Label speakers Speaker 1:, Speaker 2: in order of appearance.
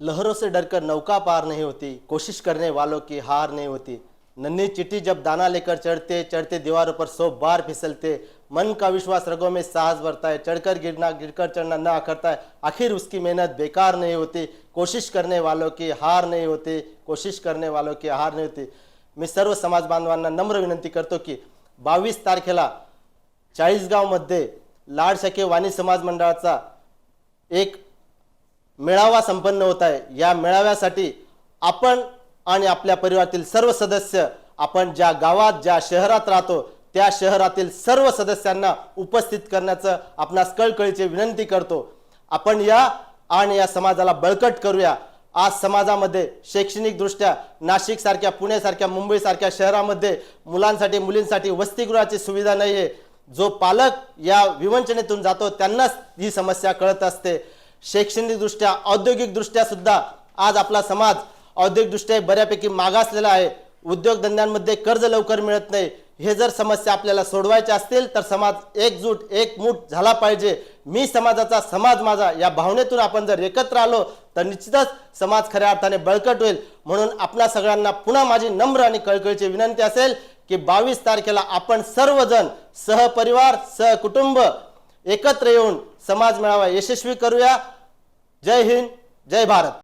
Speaker 1: लहरों से डरकर नौका पार नहीं होती कोशिश करने वालों की हार नहीं होती। नन्ही चिट्ठी जब दाना लेकर चढ़ते चढ़ते दीवारों पर सौ बार फिसलते मन का विश्वास रगों में साहस भरता है चढ़कर गिरना गिरकर चढ़ना न करता है। आखिर उसकी मेहनत बेकार नहीं होती कोशिश करने वालों की हार नहीं होती कोशिश करने वालों की हार नाही होती। मी सर्व समाज बांधवांना नम्र विनंती करतो की बावीस तारखेला चाळीसगावमध्ये लाड वाणी समाज मंडळाचा एक मेळावा संपन्न होत आहे. या मेळाव्यासाठी आपण आणि आपल्या परिवारातील सर्व सदस्य आपण ज्या गावात ज्या शहरात राहतो त्या शहरातील सर्व सदस्यांना उपस्थित करण्याचं आपणास कळकळीची विनंती करतो. आपण या आणि या समाजाला बळकट करूया. आज समाजामध्ये शैक्षणिकदृष्ट्या नाशिकसारख्या पुणेसारख्या पुण्यासारख्या मुंबईसारख्या शहरामध्ये मुलांसाठी मुलींसाठी वसतिगृहाची सुविधा नाही आहे जो पालक या विवंचनेतून जातो त्यांनाच ही समस्या कळत असते. शैक्षणिकदृष्ट्या औद्योगिकदृष्ट्या सुद्धा आज आपला समाज औद्योगिकदृष्ट्या बऱ्यापैकी मागासलेला आहे. उद्योगधंद्यांमध्ये कर्ज लवकर मिळत नाही. हे जर समस्या आपल्याला सोडवायच्या असतील तर समाज एकजूट एकमूट झाला पाहिजे. मी समाजाचा समाज माझा या भावनेतून आपण जर एकत्र आलो तर निश्चितच समाज खऱ्या अर्थाने बळकट होईल. म्हणून आपल्या सगळ्यांना पुन्हा माझी नम्र आणि कळकळीची विनंती असेल की बावीस तारखेला आपण सर्वजण सहपरिवार सहकुटुंब एकत्र येऊन समाज मेळावा यशस्वी करूया. जय हिंद जय भारत।